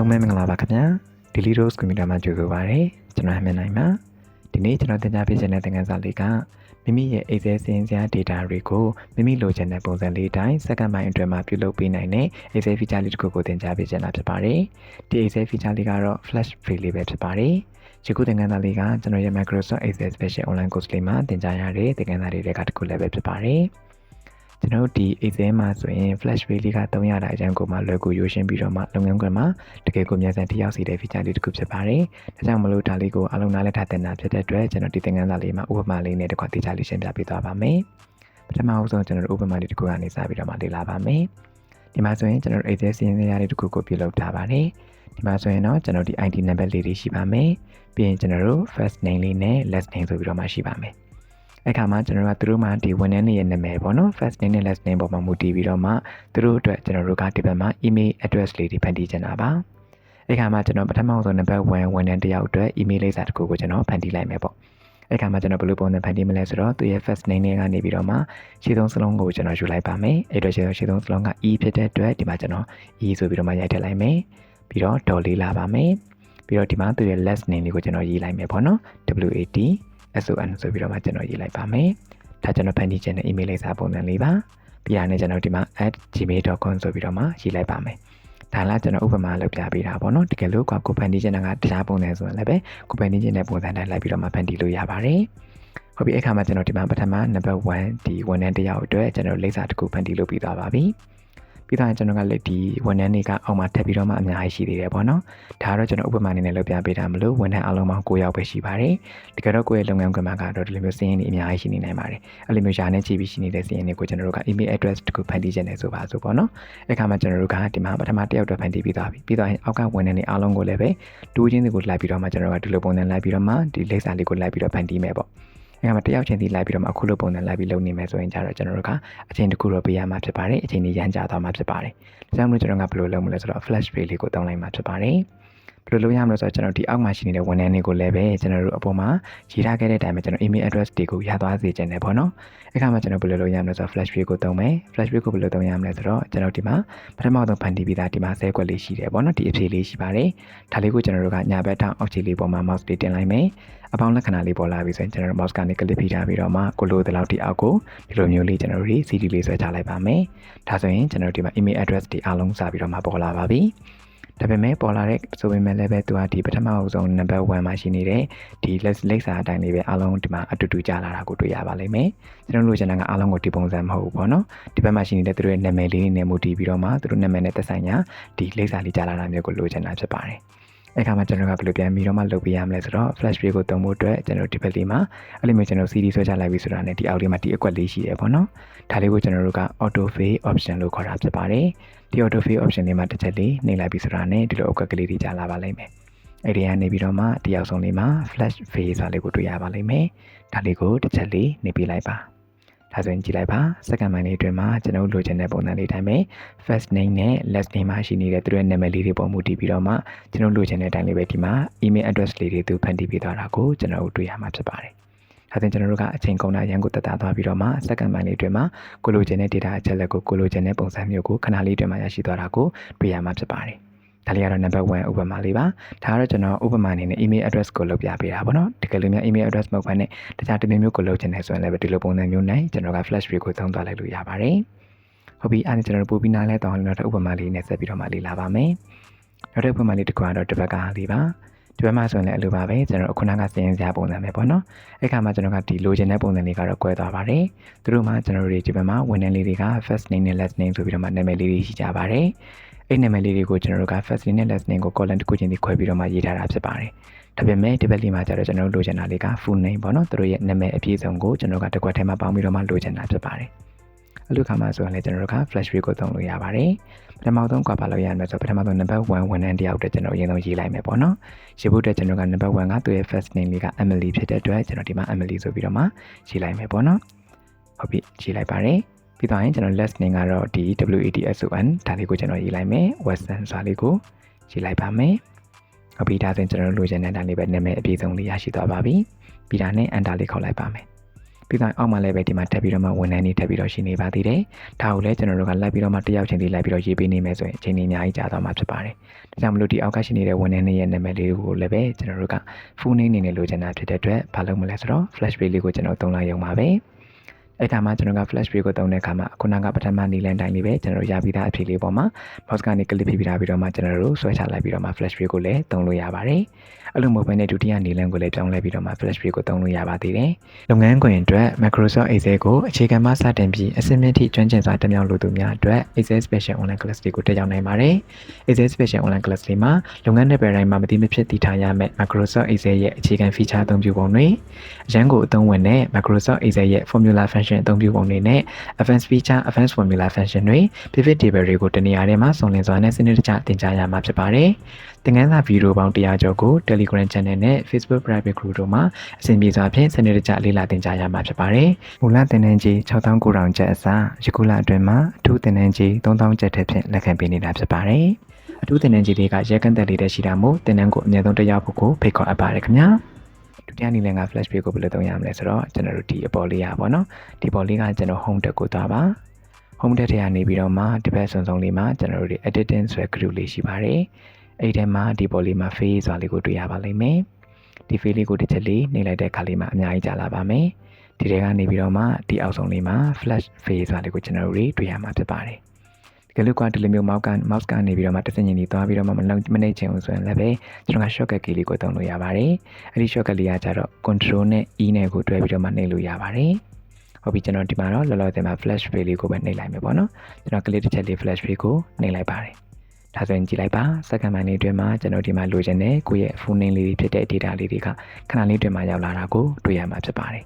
အားလုံးပဲမင်္ဂလာပါခင်ဗျာ Daily Rose Computer မှာကြိုဆိုပါရစေကျွန်တော်ဟမင်းနိုင်ပါဒီနေ့ကျွန်တော်တင်ပြပေးချင်တဲ့သင်ခန်းစာလေးကမိမိရဲ့ Excel စင်စရာ data တွေကိုမိမိလိုချင်တဲ့ပုံစံလေးအတိုင်းစက္ကန့်ပိုင်းအတွင်းမှာပြုလုပ်ပေးနိုင်တဲ့ Excel feature လေးတစ်ခုကိုတင်ပြပေးချင်တာဖြစ်ပါတယ်ဒီ Excel feature လေးကတော့ flash file လေးပဲဖြစ်ပါတယ်ဒီခုသင်ခန်းစာလေးကကျွန်တော်ရဲ့ Microsoft Excel Special Online Course လေးမှာသင်ကြားရတဲ့သင်ခန်းစာလေးတွေကတစ်ခုလည်းပဲဖြစ်ပါတယ် ကျွန်တော်တို့ဒီ Excel မှာဆိုရင် flash file လေးက300တာအရင်ကိုမှလွယ်ကူရိုးရှင်းပြီးတော့မှလုပ်ငန်းခွင်မှာတကယ်ကိုမြန်ဆန်ထိရောက်စေတဲ့ feature လေးတစ်ခုဖြစ်ပါတယ်။ဒါကြောင့်မလို့ဒါလေးကိုအားလုံးနားလည်ထားတဲ့နာဖြစ်တဲ့အတွက်ကျွန်တော်ဒီသင်ခန်းစာလေးမှာဥပမာလေးနဲ့တကွာတိကျလေးရှင်းပြပေးသွားပါမယ်။ပထမဆုံးကျွန်တော်တို့ဥပမာလေးတစ်ခုကနေစပြီးတော့မှလေ့လာပါမယ်။ဒီမှာဆိုရင်ကျွန်တော်တို့ Excel စီးရင်ရလေးတစ်ခုကိုပြုလုပ်ထားပါတယ်။ဒီမှာဆိုရင်တော့ကျွန်တော်ဒီ ID number လေးတွေရှိပါမယ်။ပြီးရင်ကျွန်တော်တို့ first name လေးနဲ့ last name ဆိုပြီးတော့မှရှိပါမယ်။ အဲ့ခါမှာကျွန်တော်ကသူတို့မှဒီဝန်ထမ်းတွေရဲ့နာမည်ပေါ့နော် first name နဲ့ last name ပေါ်မှာမူတည်ပြီးတော့မှသူတို့အတွက်ကျွန်တော်တို့ကဒီဘက်မှာ email address လေးတွေဖန်တီးချင်တာပါအဲ့ခါမှာကျွန်တော်ပထမဆုံးနံပါတ်1ဝန်ထမ်းတစ်ယောက်အတွက် email လိပ်စာတစ်ခုကိုကျွန်တော်ဖန်တီးလိုက်မယ်ပေါ့အဲ့ခါမှာကျွန်တော်ဘယ်လိုပုံစံဖန်တီးမလဲဆိုတော့သူရဲ့ first name နဲ့ကနေပြီးတော့မှရှင်းသုံးစလုံးကိုကျွန်တော်ယူလိုက်ပါမယ်အဲ့တော့ရှင်းသုံးရှင်းသုံးစလုံးက e ဖြစ်တဲ့အတွက်ဒီမှာကျွန်တော် e ဆိုပြီးတော့မှရိုက်ထည့်လိုက်မယ်ပြီးတော့ဒေါ်လေးလာပါမယ်ပြီးတော့ဒီမှာသူရဲ့ last name လေးကိုကျွန်တော်ရေးလိုက်မယ်ပေါ့နော် WAT SON ဆိုပြီးတော့မှကျွန်တော်ရေးလိုက်ပါမယ်။ဒါကျွန်တော်ဖန်တီးခြင်းတဲ့ email လိပ်စာပုံစံလေးပါ။ပြီးရနေကျွန်တော်ဒီမှာ @gmail.com ဆိုပြီးတော့မှရေးလိုက်ပါမယ်။ဒါလားကျွန်တော်ဥပမာလုပ်ပြပေးတာပေါ့နော်။တကယ်လို့ကိုဖန်တီးခြင်းကတရားပုံစံဆိုရင်လည်းပဲကိုဖန်တီးခြင်းတဲ့ပုံစံတိုင်းလိုက်ပြီးတော့မှဖန်တီးလို့ရပါတယ်။ဟုတ်ပြီအခါမှာကျွန်တော်ဒီမှာပထမနံပါတ်1ဒီဝန်ထမ်းတစ်ယောက်အတွက်ကျွန်တော်လိပ်စာတစ်ခုဖန်တီးလုပ်ပြီးသွားပါပြီ။ ပြီးတော့ကျွန်တော်ကလည်းဒီဝန်ထမ်းတွေကအောက်မှာထပ်ပြီးတော့မှအများကြီးရှိသေးတယ်ပေါ့နော်ဒါကတော့ကျွန်တော်ဥပမာအနေနဲ့လုပ်ပြပေးတာမလို့ဝန်ထမ်းအလုံးပေါင်း9ယောက်ပဲရှိပါတယ်တကယ်တော့ကိုယ့်ရဲ့လုပ်ငန်းခွင်မှာကတော့ဒီလိုမျိုးစင်းရင်းတွေအများကြီးရှိနေနိုင်ပါတယ်အဲ့လိုမျိုးရှာနဲ့ကြည့်ပြီးရှိနေတဲ့စင်းရင်းတွေကိုကျွန်တော်တို့က email address တခုဖန်တီးခြင်းနဲ့ဆိုပါဆိုပေါ့နော်အဲ့ခါမှာကျွန်တော်တို့ကဒီမှာပထမတစ်ယောက်တော့ဖန်တီးပြီးသွားပြီပြီးတော့အောက်ကဝန်ထမ်းတွေအားလုံးကိုလည်းပဲတူးချင်းတွေကိုလိုက်ပြီးတော့မှကျွန်တော်တို့ကဒီလိုပုံစံလိုက်ပြီးတော့မှဒီလိပ်စာလေးကိုလိုက်ပြီးတော့ဖန်တီးမယ်ပေါ့ အဲ့မှာတယောက်ချင်းစီလိုက်ပြီးတော့မှအခုလိုပုံစံလိုက်ပြီးလုပ်နေမယ်ဆိုရင်ကြတော့ကျွန်တော်တို့ကအချိန်တစ်ခုတော့ပေးရမှာဖြစ်ပါတယ်အချိန်ကြီးရမ်းကြသွားမှာဖြစ်ပါတယ်ဒါကြောင့်မလို့ကျွန်တော်ကဘယ်လိုလုပ်မလဲဆိုတော့ flash page လေးကိုတောင်းလိုက်မှာဖြစ်ပါတယ် ဘယ်လိုလုပ်ရမလဲဆိုတော့ကျွန်တော်ဒီအောက်မှာရှိနေတဲ့ဝန်ထမ်းတွေကိုလည်းပဲကျွန်တော်တို့အပေါ်မှာရေးထားခဲ့တဲ့အတိုင်းပဲကျွန်တော် email address တွေကိုရသွားစေချင်တယ်ပေါ့နော်အဲ့ခါမှာကျွန်တော်ဘယ်လိုလုပ်ရမလဲဆိုတော့ flash page ကိုတုံးမယ် flash page ကိုဘယ်လိုတုံးရမလဲဆိုတော့ကျွန်တော်ဒီမှာပထမဆုံးဖန်တီးပြီးသားဒီမှာဆဲကွက်လေးရှိတယ်ပေါ့နော်ဒီအဖြေလေးရှိပါတယ်ဒါလေးကိုကျွန်တော်တို့ကညာဘက်ထောင်အောက်ခြေလေးပေါ်မှာ mouse လေးတင်လိုက်မယ်အပေါင်းလက္ခဏာလေးပေါ်လာပြီဆိုရင်ကျွန်တော်တို့ mouse ကနေ click ပြီးထားပြီးတော့မှကိုလိုတဲ့လောက်ဒီအောက်ကိုဒီလိုမျိုးလေးကျွန်တော်တို့ CD လေးဆွဲချလိုက်ပါမယ်ဒါဆိုရင်ကျွန်တော်တို့ဒီမှာ email address တွေအားလုံးစပြီးတော့မှပေါ်လာပါပြီ ဒါပေမဲ့ပေါ်လာတဲ့ဆိုပေမဲ့လည်းပဲသူကဒီပထမအဆုံး number 1မှာရှိနေတဲ့ဒီလက်လိပ်စာအတိုင်းလေးပဲအားလုံးဒီမှာအတူတူကြာလာတာကိုတွေ့ရပါလိမ့်မယ်ကျွန်တော်တို့ချင်တာကအားလုံးကိုဒီပုံစံမဟုတ်ဘူးပေါ့နော်ဒီဘက်မှာရှိနေတဲ့သူတို့ရဲ့နာမည်လေးနဲ့မူတည်ပြီးတော့မှသူတို့နာမည်နဲ့သက်ဆိုင်ရာဒီလိပ်စာလေးကြာလာတာမျိုးကိုလိုချင်တာဖြစ်ပါတယ်အဲ့ခါမှာကျွန်တော်ကဘယ်လိုပြန်ပြီးတော့မှလုပ်ပေးရမလဲဆိုတော့ flash page ကိုတုံးဖို့အတွက်ကျွန်တော်ဒီဘက်လေးမှာအဲ့လိုမျိုးကျွန်တော် CD ဆွဲချလိုက်ပြီဆိုတာနဲ့ဒီအောက်လေးမှာဒီအကွက်လေးရှိတယ်ပေါ့နော်ဒါလေးကိုကျွန်တော်တို့က auto fade option လို့ခေါ်တာဖြစ်ပါတယ် ဒီ auto fade option လေးမှာတစ်ချက်လေးနှိပ်လိုက်ပြီဆိုတာနဲ့ဒီလိုအကွက်ကလေးတွေကြာလာပါလိမ့်မယ်အဲ့ဒီကနေပြီးတော့မှဒီအောက်ဆုံးလေးမှာ flash fade ဆိုတာလေးကိုတွေ့ရပါလိမ့်မယ်ဒါလေးကိုတစ်ချက်လေးနှိပ်ပေးလိုက်ပါဒါဆိုရင်ကြည့်လိုက်ပါစက္ကန့်ပိုင်းလေးအတွင်းမှာကျွန်တော်လိုချင်တဲ့ပုံစံလေးတိုင်းပဲ first name နဲ့ last name မှာရှိနေတဲ့သူရဲ့နာမည်လေးတွေပေါ်မူတည်ပြီးတော့မှကျွန်တော်လိုချင်တဲ့အတိုင်းလေးပဲဒီမှာ email address လေးတွေသူဖန်တီးပေးသွားတာကိုကျွန်တော်တို့တွေ့ရမှာဖြစ်ပါတယ်။ ဒါဆိုရင်ကျွန်တော်တို့ကအချိန်ကုန်တာရန်ကိုတက်တာသွားပြီးတော့မှစက္ကန့်ပိုင်းလေးအတွင်းမှာကိုလိုချင်တဲ့ data အချက်လက်ကိုကိုလိုချင်တဲ့ပုံစံမျိုးကိုခဏလေးအတွင်းမှာရရှိသွားတာကိုတွေ့ရမှာဖြစ်ပါတယ်။ဒါလေးကတော့ number 1ဥပမာလေးပါဒါကတော့ကျွန်တော်ဥပမာအနေနဲ့ email address ကိုလုပ်ပြပေးတာပေါ့နော်တကယ်လို့များ email address မဟုတ်ဘဲနဲ့တခြားတမျိုးမျိုးကိုလုပ်ချင်တယ်ဆိုရင်လည်းဒီလိုပုံစံမျိုးနဲ့ကျွန်တော်က flash view ကိုသုံးသွားလိုက်လို့ရပါတယ်ဟုတ်ပြီအဲ့ဒါကျွန်တော်ပို့ပြီးနားလဲတောင်းလို့တော့ဥပမာလေးနဲ့ဆက်ပြီးတော့မှလေ့လာပါမယ်နောက်တစ်ဥပမာလေးတစ်ခုကတော့တစ်ဘက်ကလေးပါ ဒီဘက်မှာဆိုရင်လည်းအလိုပါပဲကျွန်တော်ခုနကစရင်စရာပုံစံပဲပေါ့နော်အဲ့ခါမှာကျွန်တော်ကဒီလိုချင်တဲ့ပုံစံလေးကတော့꿰သွားပါတယ်သူတို့မှကျွန်တော်တို့ဒီဘက်မှာဝန်ထမ်းလေးတွေက first name နဲ့ last name ဆိုပြီးတော့မှနာမည်လေးတွေရှိကြပါတယ်အဲ့နာမည်လေးတွေကိုကျွန်တော်တို့က first name နဲ့ last name ကို column တစ်ခုချင်းစီခွဲပြီးတော့မှရေးထားတာဖြစ်ပါတယ်ဒါပေမဲ့ဒီဘက်လေးမှာကျတော့ကျွန်တော်တို့လိုချင်တာလေးက full name ပေါ့နော်သူတို့ရဲ့နာမည်အပြည့်စုံကိုကျွန်တော်ကတစ်ခွက်ထဲမှာပေါင်းပြီးတော့မှလိုချင်တာဖြစ်ပါတယ်အဲ့လိုခါမှဆိုရင်လည်းကျွန်တော်တို့က flash view ကိုသုံးလို့ရပါတယ် ပထမဆုံးကပါလို့ရမယ်ဆိုပထမဆုံး number 1ဝန်ထမ်းတယောက်အတွက်ကျွန်တော်အရင်ဆုံးရေးလိုက်မယ်ပေါ့နော်ရေးဖို့အတွက်ကျွန်တော်က number 1ကသူ့ရဲ့ first name လေးက Emily ဖြစ်တဲ့အတွက်ကျွန်တော်ဒီမှာ Emily ဆိုပြီးတော့မှရေးလိုက်မယ်ပေါ့နော်ဟုတ်ပြီရေးလိုက်ပါတယ်ပြီးတော့ရင်ကျွန်တော် last name ကတော့ဒီ WATSON ဒါလေးကိုကျွန်တော်ရေးလိုက်မယ် Western ဆိုတာလေးကိုရေးလိုက်ပါမယ်ဟုတ်ပြီဒါဆိုရင်ကျွန်တော်လိုချင်တဲ့ဒါလေးပဲနာမည်အပြည့်စုံလေးရရှိသွားပါပြီပြီးတာနဲ့ enter လေးခေါက်လိုက်ပါမယ် ပြီးတော့အောက်မှာလည်းပဲဒီမှာထပ်ပြီးတော့မှဝန်ထမ်းတွေထပ်ပြီးတော့ရှိနေပါသေးတယ်ဒါကိုလည်းကျွန်တော်တို့ကလိုက်ပြီးတော့မှတစ်ယောက်ချင်းစီလိုက်ပြီးတော့ရေးပေးနေမယ်ဆိုရင်အချိန်ကြီးအများကြီးကြာသွားမှာဖြစ်ပါတယ်ဒါကြောင့်မလို့ဒီအောက်ကရှိနေတဲ့ဝန်ထမ်းတွေရဲ့နာမည်လေးကိုလည်းပဲကျွန်တော်တို့က full name အနေနဲ့လိုချင်တာဖြစ်တဲ့အတွက်ဘာလုပ်မလဲဆိုတော့ flash page လေးကိုကျွန်တော်သုံးလိုက်ရုံပါပဲအဲ့ခါမှာကျွန်တော်က flash page ကိုသုံးတဲ့အခါမှာခုနကပထမနီလန်တိုင်းလေးပဲကျွန်တော်ရပြီးသားအဖြစ်လေးပေါ်မှာ mouse ကနေ click ဖိပြီးထားပြီးတော့မှကျွန်တော်တို့ဆွဲချလိုက်ပြီးတော့မှ flash page ကိုလည်းသုံးလို့ရပါတယ် အဲ့လိုမဟုတ်ဘဲနဲ့ဒုတိယနီလန်ကိုလည်းပြောင်းလဲပြီးတော့မှ flash page ကိုသုံးလို့ရပါသေးတယ်လုပ်ငန်းခွင်အတွက် Microsoft Excel ကိုအခြေခံမှစတင်ပြီးအဆင့်မြင့်ထိကျွမ်းကျင်စွာတက်မြောက်လို့သူများအတွက် Excel Special Online Class တွေကိုတက်ရောက်နိုင်ပါတယ် Excel Special Online Class တွေမှာလုပ်ငန်းနယ်ပယ်တိုင်းမှာမတိမဖြစ်တည်ထားရမယ့် Microsoft Excel ရဲ့အခြေခံ feature အသုံးပြုပုံတွေအရန်ကိုအသုံးဝင်တဲ့ Microsoft Excel ရဲ့ formula function အသုံးပြုပုံတွေနဲ့ advanced feature advanced formula function တွေ pivot table တွေကိုတနေရာထဲမှာစုံလင်စွာနဲ့စနစ်တကျသင်ကြားရမှာဖြစ်ပါတယ်သင်ခန်းစာဗီဒီယိုပေါင်း100ကျော်ကို Telegram Channel နဲ့ Facebook Private Group တို့မှာအစဉ်ပြေစွာဖြင့်စနစ်တကျလေ့လာသင်ကြားရမှာဖြစ်ပါတယ်။မူလသင်တန်းကြီး6900ကျပ်အစားယခုလအတွင်းမှာအထူးသင်တန်းကြီး3000ကျပ်ထက်ဖြင့်လက်ခံပေးနေတာဖြစ်ပါတယ်။အထူးသင်တန်းကြီးတွေကရဲကန့်တက်လေးတဲ့ရှိတာမို့သင်တန်းကိုအမြဲဆုံးတက်ရောက်ဖို့ကိုဖိတ်ခေါ်အပ်ပါတယ်ခင်ဗျာ။ဒုတိယနည်းလမ်းက flash page ကိုဘယ်လိုသုံးရမလဲဆိုတော့ကျွန်တော်တို့ဒီအပေါ်လေးရပါတော့။ဒီပေါ်လေးကကျွန်တော် home tab ကိုသွားပါ။ home tab ထဲကနေပြီးတော့မှဒီဘက်စွန်စုံလေးမှာကျွန်တော်တို့ဒီ editing ဆိုတဲ့ group လေးရှိပါတယ်။ အဲ့ဒီထဲမှာဒီပေါ်လေးမှာ face ဆိုတာလေးကိုတွေ့ရပါလိမ့်မယ်။ဒီ face လေးကိုတစ်ချက်လေးနှိပ်လိုက်တဲ့အခါလေးမှာအများကြီးကြာလာပါမယ်။ဒီထဲကနေပြီးတော့မှဒီအောက်ဆုံးလေးမှာ flash face ဆိုတာလေးကိုကျွန်တော်တို့တွေ့ရမှာဖြစ်ပါတယ်။ဒီကလေးကဒီလိုမျိုး mouse က mouse ကနေပြီးတော့မှတစ်စင်ချင်းကြီးသွားပြီးတော့မှမလုံးမနှိပ်ချင်ဘူးဆိုရင်လည်းပဲကျွန်တော်က shortcut key လေးကိုသုံးလို့ရပါတယ်။အဲ့ဒီ shortcut လေးကကြတော့ control နဲ့ e နဲ့ကိုတွဲပြီးတော့မှနှိပ်လို့ရပါတယ်။ဟုတ်ပြီကျွန်တော်ဒီမှာတော့လောလောဆယ်မှာ flash page လေးကိုပဲနှိပ်လိုက်မယ်ပေါ့နော်ကျွန်တော်ကလေးတစ်ချက်လေး flash page ကိုနှိပ်လိုက်ပါတယ် ဒါဆိုရင်ကြည့်လိုက်ပါစက္ကန့်ပိုင်းလေးအတွင်းမှာကျွန်တော်ဒီမှာလိုချင်တဲ့ကိုယ့်ရဲ့ full name လေးတွေဖြစ်တဲ့ data လေးတွေကခဏလေးအတွင်းမှာရောက်လာတာကိုတွေ့ရမှာဖြစ်ပါတယ်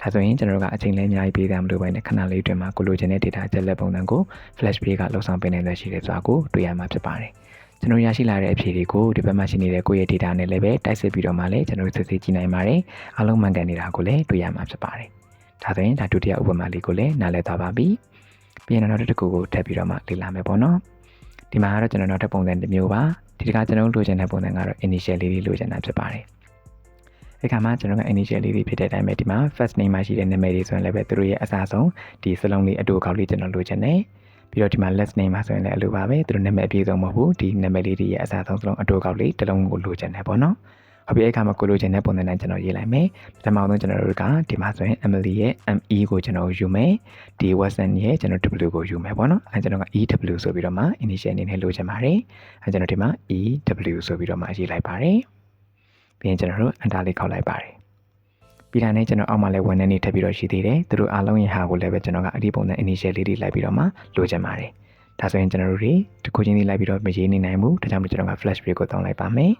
ဒါဆိုရင်ကျွန်တော်တို့ကအချိန်လေးအများကြီးပေးတာမလို့ပဲနဲ့ခဏလေးအတွင်းမှာကိုလိုချင်တဲ့ data ချက်လက်ပုံစံကို flash page ကလောက်ဆောင်ပေးနိုင်တဲ့ရှိတယ်ဆိုတာကိုတွေ့ရမှာဖြစ်ပါတယ်ကျွန်တော်ရရှိလာတဲ့အဖြေတွေကိုဒီဘက်မှာရှိနေတဲ့ကိုယ့်ရဲ့ data နဲ့လည်းပဲတိုက်စစ်ပြီးတော့မှလည်းကျွန်တော်တို့စစ်ဆေးကြည့်နိုင်ပါတယ်အားလုံးမှန်ကန်နေတာကိုလည်းတွေ့ရမှာဖြစ်ပါတယ်ဒါဆိုရင်ဒါဒုတိယဥပမာလေးကိုလည်းနားလည်သွားပါပြီပြီးရင်တော့တစ်ခုကိုထပ်ပြီးတော့မှလေ့လာမယ်ပေါ့နော် ဒီမှာကတော့ကျွန်တော်နောက်ထပ်ပုံစံတစ်မျိုးပါဒီတခါကျွန်တော်လိုချင်တဲ့ပုံစံကတော့ initial လေးလေးလိုချင်တာဖြစ်ပါတယ်ဒီခါမှာကျွန်တော်က initial လေးတွေဖြစ်တဲ့အတိုင်းပဲဒီမှာ first name မှာရှိတဲ့နာမည်တွေဆိုရင်လည်းပဲသူတို့ရဲ့အစားဆုံးဒီစလုံးလေးအတူအကောက်လေးကျွန်တော်လိုချင်တယ်ပြီးတော့ဒီမှာ last name မှာဆိုရင်လည်းအလိုပါပဲသူတို့နာမည်အပြည့်စုံမဟုတ်ဘူးဒီနာမည်လေးတွေရဲ့အစားဆုံးစလုံးအတူအကောက်လေးတစ်လုံးကိုလိုချင်တယ်ပေါ့နော် ဟုတ်ပြီအဲ့ခါမှာကိုလိုချင်တဲ့ပုံစံတိုင်းကျွန်တော်ရေးလိုက်မယ်ပထမဆုံးကျွန်တော်တို့ကဒီမှာဆိုရင် Emily ရဲ့ ME ကိုကျွန်တော်ယူမယ်ဒီ Watson ရဲ့ကျွန်တော် W ကိုယူမယ်ပေါ့နော်အဲကျွန်တော်က EW ဆိုပြီးတော့မှ initial အနေနဲ့လိုချင်ပါတယ်အဲကျွန်တော်ဒီမှာ EW ဆိုပြီးတော့မှရေးလိုက်ပါတယ်ပြီးရင်ကျွန်တော်တို့ enter လေးခောက်လိုက်ပါတယ်ပြီးတာနဲ့ကျွန်တော်အောက်မှာလည်းဝန်ထမ်းတွေထပ်ပြီးတော့ရှိသေးတယ်သူတို့အားလုံးရဲ့ဟာကိုလည်းပဲကျွန်တော်ကအဒီပုံစံ initial လေးတွေလိုက်ပြီးတော့မှလိုချင်ပါတယ်ဒါဆိုရင်ကျွန်တော်တို့တွေတစ်ခုချင်းလေးလိုက်ပြီးတော့မရေးနေနိုင်ဘူးဒါကြောင့်မို့ကျွန်တော်က flash page ကိုတောင်းလိုက်ပါမယ်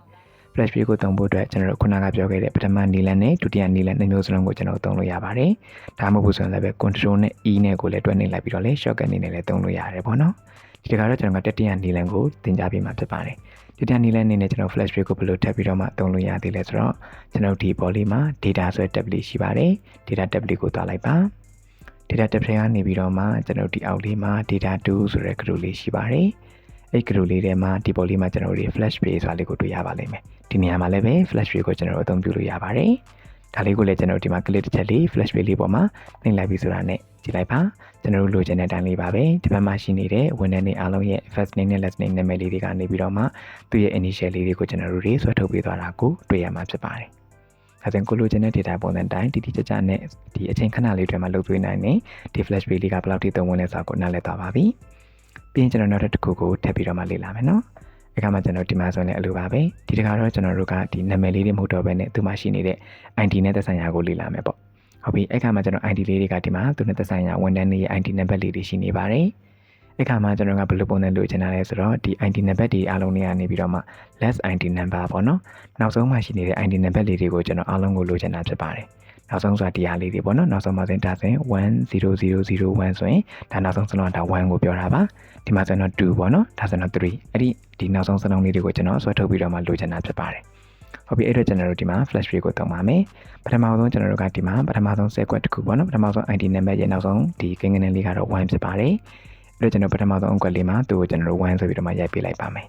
flash page ကိုသုံးဖို့အတွက်ကျွန်တော်တို့ခုနကပြောခဲ့တဲ့ပထမနီလန်နဲ့ဒုတိယနီလန်နှစ်မျိုးစလုံးကိုကျွန်တော်သုံးလို့ရပါတယ်။ဒါမှမဟုတ်ဆိုရင်လည်းပဲ control နဲ့ e နဲ့ကိုလည်းတွဲနေလိုက်ပြီးတော့လေ shortcut အနေနဲ့လည်းသုံးလို့ရတယ်ပေါ့နော်။ဒီတခါတော့ကျွန်တော်ကတတိယနီလန်ကိုသင်ကြားပေးမှာဖြစ်ပါတယ်။တတိယနီလန်အနေနဲ့ကျွန်တော် flash page ကိုဘယ်လိုထပ်ပြီးတော့မှသုံးလို့ရသေးလဲဆိုတော့ကျွန်တော်ဒီပေါ်လေးမှာ data ဆိုတဲ့ tab လေးရှိပါတယ်။ data tab လေးကိုတွားလိုက်ပါ။ data tab ထဲကနေပြီးတော့မှကျွန်တော်ဒီအောက်လေးမှာ data 2ဆိုတဲ့ group လေးရှိပါတယ်။ အဲ့ group လေးထဲမှာဒီပေါ်လေးမှာကျွန်တော်တို့ flash page ဆိုတာလေးကိုတွေ့ရပါလိမ့်မယ်။ဒီနေရာမှာလည်းပဲ flash page ကိုကျွန်တော်တို့အသုံးပြုလို့ရပါတယ်။ဒါလေးကိုလည်းကျွန်တော်ဒီမှာ click တစ်ချက်လေး flash page လေးပေါ်မှာနှိပ်လိုက်ပြီဆိုတာနဲ့ကြည့်လိုက်ပါကျွန်တော်တို့လိုချင်တဲ့အတိုင်းလေးပါပဲဒီဘက်မှာရှိနေတဲ့ဝန်ထမ်းတွေအားလုံးရဲ့ first name နဲ့ last name နာမည်လေးတွေကနေပြီးတော့မှသူ့ရဲ့ initial လေးတွေကိုကျွန်တော်တို့တွေဆွဲထုတ်ပေးသွားတာကိုတွေ့ရမှာဖြစ်ပါတယ်။အဲဒါကိုလိုချင်တဲ့ data ပုံစံတိုင်းတိတိကျကျနဲ့ဒီအချိန်ခဏလေးတွေမှာလုပ်သွင်းနိုင်နေဒီ flash page လေးကဘယ်လောက်ထိသုံးဝင်လဲဆိုတာကိုနားလည်သွားပါပြီ။ ပြီးရင်ကျွန်တော်နောက်တစ်ခုကိုထပ်ပြီးတော့မှလေ့လာမယ်နော်။အခါမှာကျွန်တော်ဒီမှာဆိုရင်လည်းအလိုပါပဲဒီတခါတော့ကျွန်တော်တို့ကဒီနာမည်လေးတွေမဟုတ်တော့ဘဲနဲ့သူမှရှိနေတဲ့ ID နဲ့သက်ဆိုင်ရာကိုလေ့လာမယ်ပေါ့ဟုတ်ပြီအဲ့ခါမှာကျွန်တော် ID လေးတွေကဒီမှာသူနဲ့သက်ဆိုင်ရာဝန်ထမ်းတွေရဲ့ ID နံပါတ်လေးတွေရှိနေပါတယ်အဲ့ခါမှာကျွန်တော်ကဘယ်လိုပုံစံလိုချင်တာလဲဆိုတော့ဒီ ID နံပါတ်တွေအားလုံးတွေကနေပြီးတော့မှ less ID number ပေါ့နော်နောက်ဆုံးမှရှိနေတဲ့ ID နံပါတ်လေးတွေကိုကျွန်တော်အားလုံးကိုလိုချင်တာဖြစ်ပါတယ် နောက်ဆုံးဆိုတာတရားလေးတွေပေါ့နော်နောက်ဆုံးမှာဆိုရင်ဒါဆိုရင်10001ဆိုရင်ဒါနောက်ဆုံးစလုံးဒါ1ကိုပြောတာပါဒီမှာဆိုရင်တော့2ပေါ့နော်ဒါဆိုရင်တော့3အဲ့ဒီဒီနောက်ဆုံးစလုံးလေးတွေကိုကျွန်တော်ဆွဲထုတ်ပြီးတော့မှလိုချင်တာဖြစ်ပါတယ်ဟုတ်ပြီအဲ့တော့ကျွန်တော်တို့ဒီမှာ flash rate ကိုသုံးပါမယ်ပထမဆုံးကျွန်တော်တို့ကဒီမှာပထမဆုံး set quad တစ်ခုပေါ့နော်ပထမဆုံး ID နံပါတ်ရဲ့နောက်ဆုံးဒီကိန်းဂဏန်းလေးကတော့1ဖြစ်ပါတယ်အဲ့တော့ကျွန်တော်ပထမဆုံးအကွက်လေးမှာသူ့ကိုကျွန်တော်တို့1ဆိုပြီးတော့မှရိုက်ပေးလိုက်ပါမယ်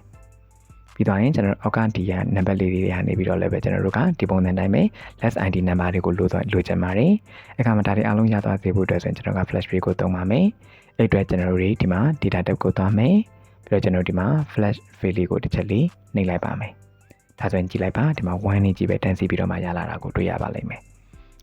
ပြီးသွားရင်ကျွန်တော်တို့အောက်ကဒီရနံပါတ်လေးတွေကနေပြီးတော့လည်းပဲကျွန်တော်တို့ကဒီပုံစံတိုင်းပဲ less id နံပါတ်တွေကိုလိုတော့လိုချင်ပါတယ်အခါမှာဒါတွေအားလုံးရသွားစေဖို့အတွက်ဆိုရင်ကျွန်တော်က flash tree ကိုသုံးပါမယ်အဲ့အတွက်ကျွန်တော်တို့ဒီမှာ data tab ကိုသွားမယ်ပြီးတော့ကျွန်တော်ဒီမှာ flash fill လေးကိုတစ်ချက်လေးနှိပ်လိုက်ပါမယ်ဒါဆိုရင်ကြည့်လိုက်ပါဒီမှာ1နေကြည့်ပဲတန်းစီပြီးတော့မှရလာတာကိုတွေ့ရပါလိမ့်မယ်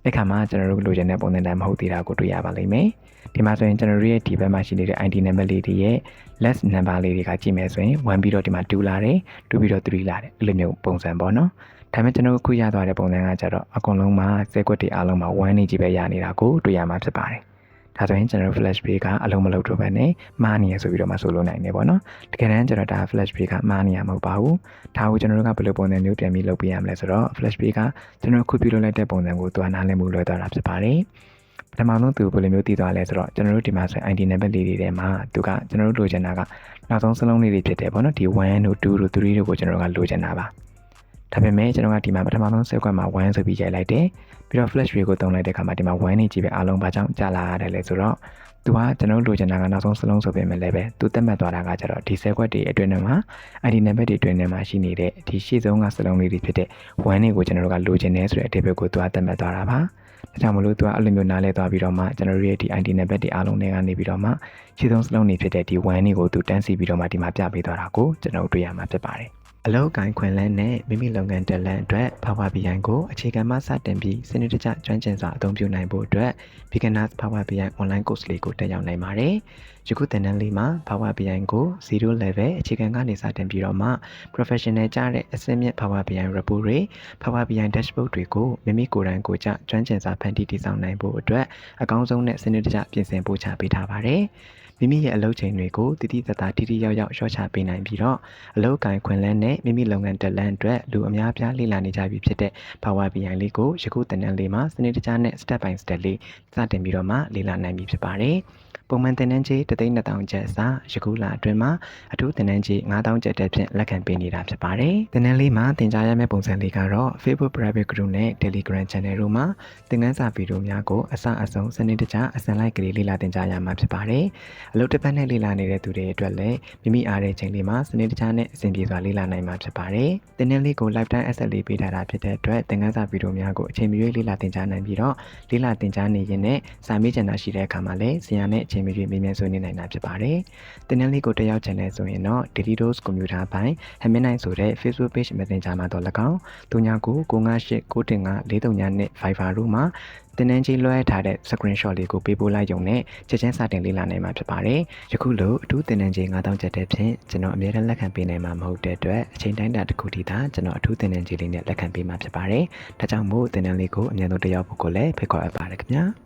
အခါမှာကျွန်တော်တို့လိုချင်တဲ့ပုံစံတိုင်းမဟုတ်သေးတာကိုတွေ့ရပါလိမ့်မယ်ဒီမှာဆိုရင်ကျွန်တော်တို့ရဲ့ဒီဘက်မှာရှိနေတဲ့ ID number လေးတွေရဲ့ less number လေးတွေကကြည့်မယ်ဆိုရင်1ပြီးတော့ဒီမှာ2လာတယ်2ပြီးတော့3လာတယ်အဲ့လိုမျိုးပုံစံပေါ့နော်ဒါပေမဲ့ကျွန်တော်အခုရသွားတဲ့ပုံစံကကြတော့အကုန်လုံးမှာစက်ကွက်တွေအားလုံးမှာ1နေကြီးပဲရနေတာကိုတွေ့ရမှာဖြစ်ပါတယ် ဒါဆိုရင်ကျွန်တော် flash page ကအလုံးမလုံးတော့ဘဲနဲ့မှားနေရဆိုပြီးတော့မှဆိုလို့နိုင်တယ်ပေါ့နော်တကယ်တမ်းကျွန်တော်ဒါ flash page ကမှားနေရမဟုတ်ပါဘူးဒါကိုကျွန်တော်တို့ကဘယ်လိုပုံစံမျိုးပြန်ပြီးလုပ်ပေးရမလဲဆိုတော့ flash page ကကျွန်တော်ခုပြုလုပ်လိုက်တဲ့ပုံစံကိုသူကနားလည်မှုလွယ်သွားတာဖြစ်ပါတယ်ပထမဆုံးသူဘယ်လိုမျိုးတည်သွားလဲဆိုတော့ကျွန်တော်တို့ဒီမှာဆို ID number လေးတွေထဲမှာသူကကျွန်တော်တို့လိုချင်တာကနောက်ဆုံးစလုံးလေးတွေဖြစ်တယ်ပေါ့နော်ဒီ1တို့2တို့3တို့ကိုကျွန်တော်တို့ကလိုချင်တာပါ ဒါပေမဲ့ကျွန်တော်ကဒီမှာပထမဆုံးစက်ကွက်မှာ1ဆိုပြီးရိုက်လိုက်တယ်ပြီးတော့ flash rate ကိုတုံးလိုက်တဲ့အခါမှာဒီမှာ1နေကြည့်ပဲအားလုံးဘာကြောင့်ကြာလာရတယ်လဲဆိုတော့သူကကျွန်တော်လိုချင်တာကနောက်ဆုံးစလုံးဆိုပေမဲ့လည်းပဲသူတက်မှတ်သွားတာကကျတော့ဒီစက်ကွက်တွေအတွင်းထဲမှာ ID number တွေအတွင်းထဲမှာရှိနေတဲ့ဒီရှေ့ဆုံးကစလုံးလေးတွေဖြစ်တဲ့1နေကိုကျွန်တော်တို့ကလိုချင်တယ်ဆိုတဲ့အတိတ်ဘက်ကိုသူကတက်မှတ်သွားတာပါဒါကြောင့်မလို့သူကအဲ့လိုမျိုးနားလဲသွားပြီးတော့မှကျွန်တော်တို့ရဲ့ဒီ ID number တွေအားလုံးတွေကနေပြီးတော့မှရှေ့ဆုံးစလုံးတွေဖြစ်တဲ့ဒီ1နေကိုသူတန်းစီပြီးတော့မှဒီမှာပြပေးသွားတာကိုကျွန်တော်တို့တွေ့ရမှာဖြစ်ပါတယ် အလောက်ကိုင်းခွင်လန်းနဲ့မိမိလုပ်ငန်းတက်လန်းအတွက် Power BI ကိုအခြေခံမှစတင်ပြီးစနစ်တကျကျွမ်းကျင်စွာအသုံးပြုနိုင်ဖို့အတွက် Beginners Power BI online course လေးကိုတက်ရောက်နိုင်ပါတယ်။ယခုသင်တန်းလေးမှာ Power BI ကို0 level အခြေခံကနေစတင်ပြီးတော့မှ professional ကြတဲ့အဆင့်မြင့် Power BI report တွေ Power BI dashboard တွေကိုမိမိကိုယ်တိုင်ကိုယ်ကျကျွမ်းကျင်စွာဖန်တီးတည်ဆောက်နိုင်ဖို့အတွက်အကောင်းဆုံးနဲ့စနစ်တကျပြင်ဆင်ပို့ချပေးထားပါတယ်။ မိမိရဲ့အလုပ်ချိန်တွေကိုတည်တည်တသာတိတိယောက်ယောက်ရှော့ချပေးနိုင်ပြီးတော့အလုပ်ကိုင်ခွင်လန်းနဲ့မိမိလုပ်ငန်းတက်လန်းအတွက်လူအများပြားလေ့လာနေကြပြီဖြစ်တဲ့ Power BI လေးကိုယခုသင်တန်းလေးမှာစနစ်တကျနဲ့ step by step လေးစတင်ပြီးတော့မှလေ့လာနိုင်ပြီဖြစ်ပါတယ်။ ပုံမှန်တင်နန်းကြီး3,200ကျပ်စာယခုလအတွင်းမှာအထူးတင်နန်းကြီး9,000ကျပ်တက်ဖြင့်လက်ခံပေးနေတာဖြစ်ပါတယ်။တင်နန်းလေးမှာသင်ကြားရမယ့်ပုံစံလေးကတော့ Facebook Private Group နဲ့ Telegram Channel တို့မှာသင်ခန်းစာဗီဒီယိုများကိုအစအဆုံးစနစ်တကျအစံလိုက်ကလေးလေ့လာသင်ကြားရမှာဖြစ်ပါတယ်။အလုပ်တစ်ပတ်နဲ့လေ့လာနေတဲ့သူတွေအတွက်လည်းမိမိအားတဲ့ချိန်လေးမှာစနစ်တကျနဲ့အဆင်ပြေစွာလေ့လာနိုင်မှာဖြစ်ပါတယ်။တင်နန်းလေးကို lifetime access လေးပေးထားတာဖြစ်တဲ့အတွက်သင်ခန်းစာဗီဒီယိုများကိုအချိန်မရွေးလေ့လာသင်ကြားနိုင်ပြီးတော့လေ့လာသင်ကြားနေရင်နဲ့စာမေးချင်တာရှိတဲ့အခါမှာလည်းဆရာနဲ့အချိန်မရွေးမေးမြန်းဆွေးနွေးနိုင်တာဖြစ်ပါတယ်။တင်နန်းလေးကိုတက်ရောက်ချင်တဲ့ဆိုရင်တော့ Delidos Computer ဘိုင် Hamid9 ဆိုတဲ့ Facebook page Messenger မှာတော့၎င်း39 958 9တင်9 439နဲ့ Viber တို့မှာတင်နန်းကြီးလွှဲထားတဲ့ screenshot လေးကိုပေးပို့လိုက်ရုံနဲ့ချက်ချင်းစတင်လေ့လာနိုင်မှာဖြစ်ပါတယ်။ယခုလိုအထူးတင်နန်းကြီး9000ကျပ်တဲ့ဖြင့်ကျွန်တော်အများနဲ့လက်ခံပေးနိုင်မှာမဟုတ်တဲ့အတွက်အချိန်တိုင်းတာတစ်ခုတည်းသာကျွန်တော်အထူးတင်နန်းကြီးလေးနဲ့လက်ခံပေးမှာဖြစ်ပါတယ်။ဒါကြောင့်မို့တင်နန်းလေးကိုအများဆုံးတက်ရောက်ဖို့ကိုလည်းဖိတ်ခေါ်အပ်ပါတယ်ခင်ဗျာ။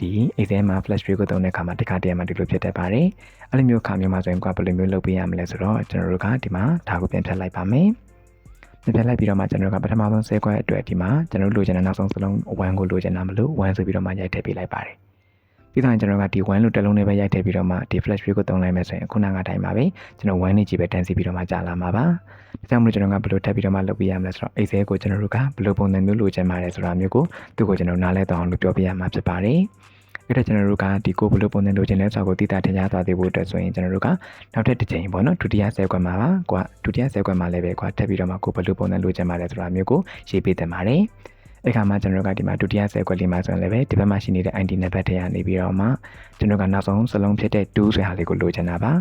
ဒီ exam မှာ flash view ကိုသုံးတဲ့အခါမှာတခါတည်းမှာဒီလိုဖြစ်တတ်ပါတယ်။အဲ့လိုမျိုးခါမျိုးမှာဆိုရင်ကဘယ်လိုမျိုးလုပ်ပေးရမလဲဆိုတော့ကျွန်တော်တို့ကဒီမှာဒါကိုပြန်ဖြတ်လိုက်ပါမယ်။ပြန်ဖြတ်လိုက်ပြီးတော့မှကျွန်တော်တို့ကပထမဆုံးဆဲခွဲအတွက်ဒီမှာကျွန်တော်တို့လိုချင်တဲ့နောက်ဆုံးစလုံး1ကိုလိုချင်တာမလို့1ဆိုပြီးတော့မှရိုက်ထည့်ပေးလိုက်ပါတယ်။ ပြီးတော့ကျွန်တော်ကဒီ1လို့တစ်လုံးလေးပဲရိုက်ထည့်ပြီးတော့မှဒီ flash view ကိုသုံးလိုက်မယ်ဆိုရင်ခုနကတိုင်းပါပဲကျွန်တော်1နေကြည့်ပဲတန်းစီပြီးတော့မှကြာလာမှာပါ။ဒါကြောင့်မို့ကျွန်တော်ကဘယ်လိုထပ်ပြီးတော့မှလုပ်ပေးရမလဲဆိုတော့ Excel ကိုကျွန်တော်တို့ကဘယ်လိုပုံစံမျိုးလိုချင်ပါတယ်ဆိုတာမျိုးကိုသူ့ကိုကျွန်တော်နားလဲတော့အောင်လို့ပြောပြရမှာဖြစ်ပါတယ်။အဲ့တော့ကျွန်တော်တို့ကဒီကိုဘယ်လိုပုံစံလိုချင်လဲဆိုတာကိုသိတာထင်ရှားသွားသေးဖို့အတွက်ဆိုရင်ကျွန်တော်တို့ကနောက်ထပ်တစ်ချိန်ပေါ့နော်ဒုတိယဆဲကွက်မှာပါကွာဒုတိယဆဲကွက်မှာလည်းပဲကွာထပ်ပြီးတော့မှကိုဘယ်လိုပုံစံလိုချင်ပါလဲဆိုတာမျိုးကိုရေးပေးတင်ပါတယ် အဲ့ခါမှာကျွန်တော်တို့ကဒီမှာဒုတိယဆဲကွက်လေးမှာဆိုရင်လည်းပဲဒီဘက်မှာရှိနေတဲ့ ID နံပါတ်ထဲကနေပြီးတော့မှကျွန်တော်ကနောက်ဆုံးစလုံးဖြစ်တဲ့2ဆိုတဲ့ဟာလေးကိုလိုချင်တာပါ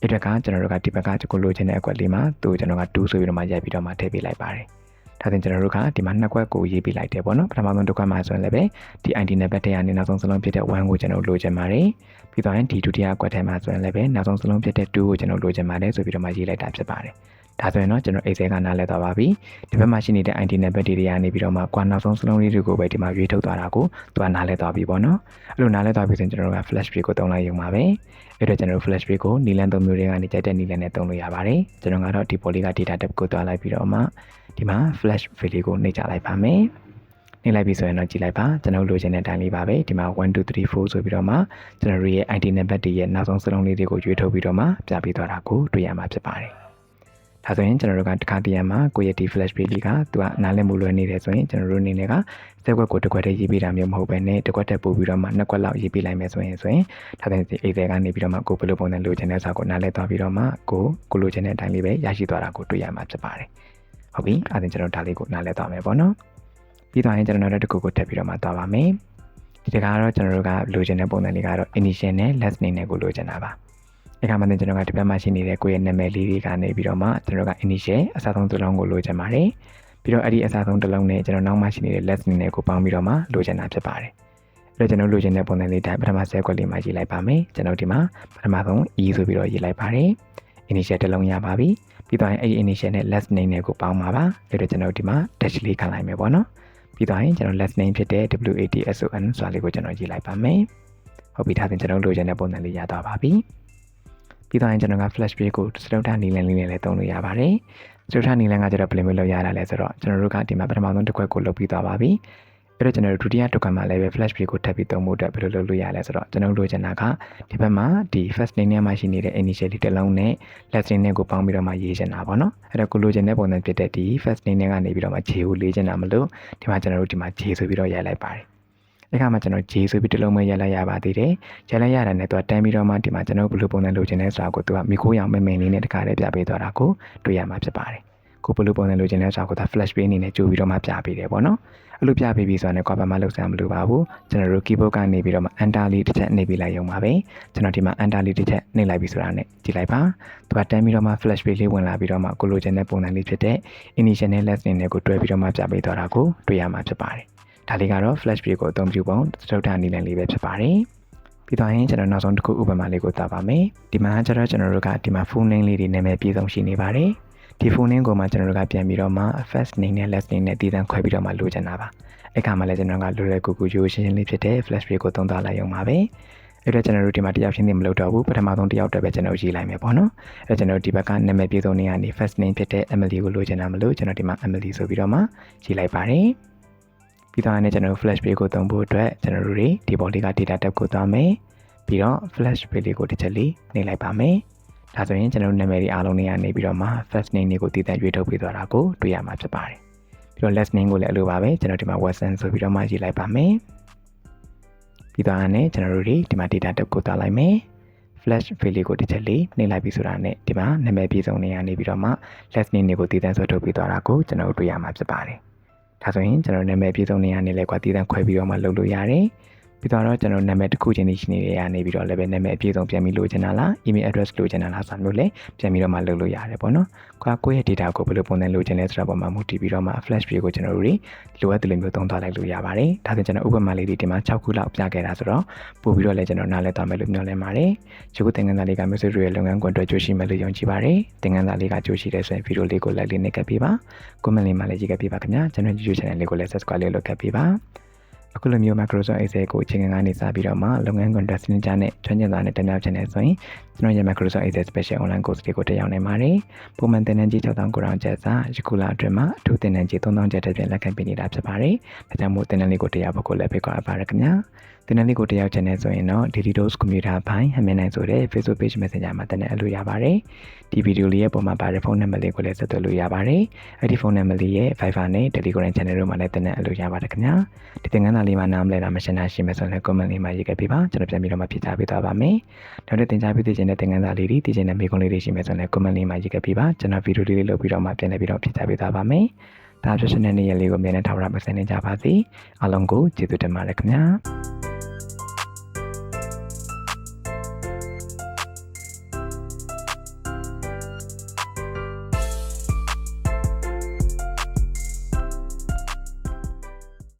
အဲ့ဒါကကျွန်တော်တို့ကဒီဘက်ကကိုလိုချင်တဲ့အကွက်လေးမှာသူကျွန်တော်က2ဆိုပြီးတော့မှရိုက်ပြီးတော့မှထည့်ပေးလိုက်ပါတယ်ဒါတင်ကျွန်တော်တို့ကဒီမှာနှစ်ခွက်ကိုရေးပေးလိုက်တယ်ပေါ့နော်ပထမဆုံးတစ်ခွက်မှာဆိုရင်လည်းပဲဒီ ID နံပါတ်တရားနဲ့နောက်ဆုံးစလုံးဖြစ်တဲ့1ကိုကျွန်တော်လိုချင်ပါတယ်ပြီးတော့ဒီဒုတိယခွက်ထဲမှာဆိုရင်လည်းပဲနောက်ဆုံးစလုံးဖြစ်တဲ့2ကိုကျွန်တော်လိုချင်ပါတယ်ဆိုပြီးတော့မှရေးလိုက်တာဖြစ်ပါတယ် ဒါဆိုရင်တော့ကျွန်တော် Excel ကနားလည်သွားပါပြီဒီဘက်မှာရှိနေတဲ့ ID နံပါတ်တွေတွေကနေပြီးတော့မှကွာနောက်ဆုံးစလုံးလေးတွေကိုပဲဒီမှာရွေးထုတ်သွားတာကိုသူကနားလည်သွားပြီပေါ့နော်အဲ့လိုနားလည်သွားပြီဆိုရင်ကျွန်တော်တို့က flash page ကိုတုံးလိုက်ရုံပါပဲအဲ့တော့ကျွန်တော်တို့ flash page ကိုနီလန်သုံးမျိုးတွေကနေကြိုက်တဲ့နီလန်နဲ့တုံးလို့ရပါတယ်ကျွန်တော်ကတော့ဒီ poly က data tab ကိုတွားလိုက်ပြီးတော့မှဒီမှာ flash video ကိုနှိပ်ချလိုက်ပါမယ်နှိပ်လိုက်ပြီဆိုရင်တော့ကြည့်လိုက်ပါကျွန်တော်လိုချင်တဲ့အတိုင်းလေးပါပဲဒီမှာ1 2 3 4ဆိုပြီးတော့မှကျွန်တော်ရဲ့ ID နံပါတ်တွေရဲ့နောက်ဆုံးစလုံးလေးတွေကိုရွေးထုတ်ပြီးတော့မှပြပေးသွားတာကိုတွေ့ရမှာဖြစ်ပါတယ် ဒါဆိုရင်ကျွန်တော်တို့ကတစ်ခါတည်းရမှာကိုယ့်ရဲ့ဒီ flash page ကသူကနားလည်မှုလွယ်နေတယ်ဆိုရင်ကျွန်တော်တို့အနေနဲ့ကစက်ကွက်ကိုတစ်ခွက်တည်းရေးပေးတာမျိုးမဟုတ်ဘဲနဲ့တစ်ခွက်တက်ပို့ပြီးတော့မှနှစ်ခွက်လောက်ရေးပေးလိုက်မယ်ဆိုရင်ဆိုရင်ဒါဆိုရင်ဒီ Excel ကနေပြီးတော့မှကိုဘယ်လိုပုံစံလိုချင်တဲ့စာကိုနားလည်သွားပြီးတော့မှကိုကိုလိုချင်တဲ့အတိုင်းလေးပဲရရှိသွားတာကိုတွေ့ရမှာဖြစ်ပါတယ်ဟုတ်ပြီအဲ့ဒါကျွန်တော်ဒါလေးကိုနားလည်သွားမယ်ပေါ့နော်ပြီးသွားရင်ကျွန်တော်တို့တစ်ခုကိုထပ်ပြီးတော့မှသွားပါမယ်ဒီတကားတော့ကျွန်တော်တို့ကလိုချင်တဲ့ပုံစံလေးကတော့ initial နဲ့ last name နဲ့ကိုလိုချင်တာပါ ဒီခါမှ then ကျွန်တော်ကဒီဘက်မှာရှိနေတဲ့ကိုယ့်ရဲ့နာမည်လေးတွေကနေပြီးတော့မှကျွန်တော်က initial အစားဆုံးတစ်လုံးကိုလိုချင်ပါတယ်ပြီးတော့အဲ့ဒီအစားဆုံးတစ်လုံးနဲ့ကျွန်တော်နောက်မှရှိနေတဲ့ last name နဲ့ကိုပေါင်းပြီးတော့မှလိုချင်တာဖြစ်ပါတယ်အဲ့တော့ကျွန်တော်လိုချင်တဲ့ပုံစံလေးတိုင်းပထမဆက်ကွက်လေးမှာရေးလိုက်ပါမယ်ကျွန်တော်ဒီမှာပထမဆုံး e ဆိုပြီးတော့ရေးလိုက်ပါတယ် initial တစ်လုံးရပါပြီပြီးတော့အဲ့ဒီ initial နဲ့ last name နဲ့ကိုပေါင်းပါပါအဲ့တော့ကျွန်တော်ဒီမှာ dash လေးခံလိုက်မယ်ပေါ့နော်ပြီးတော့ရင်ကျွန်တော် last name ဖြစ်တဲ့ WATSON ဆိုတာလေးကိုကျွန်တော်ရေးလိုက်ပါမယ်ဟုတ်ပြီဒါဆိုကျွန်တော်လိုချင်တဲ့ပုံစံလေးရသွားပါပြီ ပြီးတော့ရင်ကျွန်တော်က flash page ကိုစတုထနီလန်လေးနဲ့လည်းသုံးလို့ရပါတယ်စတုထနီလန်ကကျတော့ဘယ်လိုမျိုးလုပ်ရတာလဲဆိုတော့ကျွန်တော်တို့ကဒီမှာပထမဆုံးတစ်ခွက်ကိုလုပ်ပြီးသွားပါပြီအဲ့တော့ကျွန်တော်တို့ဒုတိယတစ်ခွက်မှာလည်းပဲ flash page ကိုထပ်ပြီးသုံးဖို့အတွက်ဘယ်လိုလုပ်လို့ရလဲဆိုတော့ကျွန်တော်လိုချင်တာကဒီဘက်မှာဒီ first name နဲ့မှရှိနေတဲ့ initial ဒီတစ်လုံးနဲ့ last name နဲ့ကိုပေါင်းပြီးတော့မှရေးချင်တာပေါ့နော်အဲ့တော့ကိုလိုချင်တဲ့ပုံစံဖြစ်တဲ့ဒီ first name နဲ့ကနေပြီးတော့မှ J ကိုလေးချင်တာမလို့ဒီမှာကျွန်တော်တို့ဒီမှာ J ဆိုပြီးတော့ရိုက်လိုက်ပါတယ် အဲ့ခါမှာကျွန်တော် J ဆိုပြီးတစ်လုံးပဲရိုက်လိုက်ရပါသေးတယ်ရိုက်လိုက်ရတာနဲ့သူကတန်းပြီးတော့မှဒီမှာကျွန်တော်ဘယ်လိုပုံစံလိုချင်လဲဆိုတာကိုသူကမိခိုးရောင်မမင်လေးနဲ့တခါတည်းပြပေးသွားတာကိုတွေ့ရမှာဖြစ်ပါတယ်ကိုဘယ်လိုပုံစံလိုချင်လဲဆိုတာကိုသူ flash page အနေနဲ့ကြိုပြီးတော့မှပြပေးတယ်ပေါ့နော်အဲ့လိုပြပေးပြီးဆိုတော့လည်းကွာပါမလောက်စရာမလိုပါဘူးကျွန်တော်တို့ keyboard ကနေပြီးတော့မှ enter လေးတစ်ချက်နှိပ်ပေးလိုက်ရုံပါပဲကျွန်တော်ဒီမှာ enter လေးတစ်ချက်နှိပ်လိုက်ပြီဆိုတာနဲ့ကြည့်လိုက်ပါသူကတန်းပြီးတော့မှ flash page လေးဝင်လာပြီးတော့မှကိုလိုချင်တဲ့ပုံစံလေးဖြစ်တဲ့ initial နဲ့ last name နဲ့ကိုတွဲပြီးတော့မှပြပေးသွားတာကိုတွေ့ရမှာဖြစ်ပါတယ် ဒါလေးကတော့ flash page ကိုအသုံးပြုပုံစတုဒ္ဓနီလန်လေးပဲဖြစ်ပါတယ်ပြီးတော့ရင်ကျွန်တော်နောက်ဆုံးတစ်ခုဥပမာလေးကိုသာပါမယ်ဒီမှာကျတော့ကျွန်တော်တို့ကဒီမှာ full name လေးတွေနာမည်ပြည့်စုံရှိနေပါတယ်ဒီ full name ကိုမှကျွန်တော်တို့ကပြန်ပြီးတော့မှ first name နဲ့ last name နဲ့တည်တံ့ခွဲပြီးတော့မှလိုချင်တာပါအဲ့ခါမှာလည်းကျွန်တော်ကလွယ်လွယ်ကူကူရိုးရှင်းရှင်းလေးဖြစ်တဲ့ flash page ကိုသုံးသလိုက်ရုံပါပဲအဲ့တော့ကျွန်တော်တို့ဒီမှာတယောက်ချင်းသိမလို့တော့ဘူးပထမဆုံးတယောက်တည်းပဲကျွန်တော်ရေးလိုက်မယ်ပေါ့နော်အဲ့ကျွန်တော်ဒီဘက်ကနာမည်ပြည့်စုံနေကနေ first name ဖြစ်တဲ့ Emily ကိုလိုချင်တာမလို့ကျွန်တော်ဒီမှာ Emily ဆိုပြီးတော့မှရေးလိုက်ပါတယ် ပြီးတော့လည်းကျွန်တော်တို့ flash page ကိုသုံးဖို့အတွက်ကျွန်တော်တို့တွေဒီပေါ်လေးက data tab ကိုသွားမယ်ပြီးတော့ flash page လေးကိုတစ်ချက်လေးနှိပ်လိုက်ပါမယ်ဒါဆိုရင်ကျွန်တော်တို့နာမည်တွေအားလုံးတွေကနေပြီးတော့မှ first name တွေကိုတည်တံ့ရွေးထုတ်ပေးသွားတာကိုတွေ့ရမှာဖြစ်ပါတယ်ပြီးတော့ last name ကိုလည်းအလိုပါပဲကျွန်တော်ဒီမှာ Watson ဆိုပြီးတော့မှရေးလိုက်ပါမယ်ပြီးတော့အဲ့ကျွန်တော်တို့တွေဒီမှာ data tab ကိုသွားလိုက်မယ် flash file လေးကိုတစ်ချက်လေးနှိပ်လိုက်ပြီးဆိုတာနဲ့ဒီမှာနာမည်ပြည်စုံနေရနေပြီးတော့မှ last name တွေကိုတည်တံ့ဆွဲထုတ်ပြီးသွားတာကိုကျွန်တော်တို့တွေ့ရမှာဖြစ်ပါတယ် ဒါဆိုရင်ကျွန်တော်နာမည်ပြည်စုံနေရနေလဲကွာတည်တံ့ခွဲပြီးတော့မှလုပ်လို့ရတယ် ပြီးတော့ကျွန်တော်နာမည်တစ်ခုချင်းရှိနေရနေပြီးတော့လည်းပဲနာမည်အပြည့်စုံပြန်ပြီးလိုချင်တာလား email address လိုချင်တာလားဆိုတာမျိုးလည်းပြန်ပြီးတော့မှလုပ်လို့ရတယ်ပေါ့နော်။ကိုကကိုယ့်ရဲ့ data ကိုဘယ်လိုပုံစံလိုချင်လဲဆိုတာပေါ်မှာမူတည်ပြီးတော့မှ flash view ကိုကျွန်တော်တို့လိုအပ်တဲ့လိုမျိုးသုံးသွားလိုက်လို့ရပါတယ်။ဒါဆိုကျွန်တော်ဥပမာလေးတွေဒီမှာ6ခုလောက်ပြခဲ့တာဆိုတော့ပို့ပြီးတော့လည်းကျွန်တော်နားလည်သွားမယ်လို့မျှော်လင့်ပါတယ်။ဒီခုသင်ခန်းစာလေးကမျိုးစုတွေရဲ့လုပ်ငန်းကွန်အတွက်ကြိုးရှိမယ်လို့ယုံကြည်ပါတယ်။သင်ခန်းစာလေးကကြိုးရှိတဲ့ဆိုရင်ဗီဒီယိုလေးကို like လေးနဲ့ကပ်ပေးပါ။ comment လေးမှာလည်းရေးကပ်ပေးပါခင်ဗျာ။ကျွန်တော် YouTube channel လေးကိုလည်း subscribe လေးလုပ်ကပ်ပေးပါ။ အခုလိုမျိုး Microsoft Excel ကိုအချိန်ကနေစပြီးတော့မှလုပ်ငန်းခွင်အတွက်စနစ်ကြနဲ့ကျွမ်းကျင်စွာနဲ့တင်ပြချင်တယ်ဆိုရင်ကျွန်တော်ရဲ့ Microsoft Excel Special Online Course လေးကိုတက်ရောက်နိုင်ပါတယ်။ပုံမှန်သင်တန်းကြီး6000ကိုရောင်ကျက်စာယခုလအတွင်းမှာအထူးသင်တန်းကြီး3000ကျက်တဲ့ပြင်လက်ခံပေးနေတာဖြစ်ပါတယ်။ဒါကြောင့်မို့သင်တန်းလေးကိုတက်ရောက်ဖို့ကိုလည်းဖိတ်ခေါ်အပ်ပါရခင်ဗျာ။ သင်တန်းလေးကိုတက်ရောက်ချင်တယ်ဆိုရင်တော့ DDDoS Computer ဘိုင်းဟမင်းနိုင်ဆိုတဲ့ Facebook Page Messenger မှာတင်တဲ့အလို့ရပါတယ်။ဒီဗီဒီယိုလေးရဲ့ပုံမှာပါတဲ့ဖုန်းနံပါတ်လေးကိုလည်းဆက်သွယ်လို့ရပါတယ်။အဲ့ဒီဖုန်းနံပါတ်လေးရဲ့ Viber နဲ့ Telegram Channel တို့မှာလည်းတင်တဲ့အလို့ရပါတယ်ခင်ဗျာ။ဒီသင်ခန်းစာလေးမှာနားမလည်တာမရှင်းတာရှိမယ်ဆိုရင်လည်း comment လေးမှာရေးခဲ့ပေးပါကျွန်တော်ပြန်ပြီးတော့မှဖြေချပေးသွားပါမယ်။နောက်တစ်သင်ကြားပေးသိချင်တဲ့သင်ခန်းစာလေးတွေသိချင်တဲ့မေးခွန်းလေးတွေရှိမယ်ဆိုရင်လည်း comment လေးမှာရေးခဲ့ပေးပါကျွန်တော်ဗီဒီယိုလေးလုပ်ပြီးတော့မှပြန်လည်ပြီးတော့ဖြေချပေးသွားပါမယ်။ဒါ professional နေ့ရက်လေးကိုမြန်နဲ့ထားရမစနေကြပါစေ။အားလုံးကိုကျေးဇူးတင်ပါတယ်ခင်ဗျာ။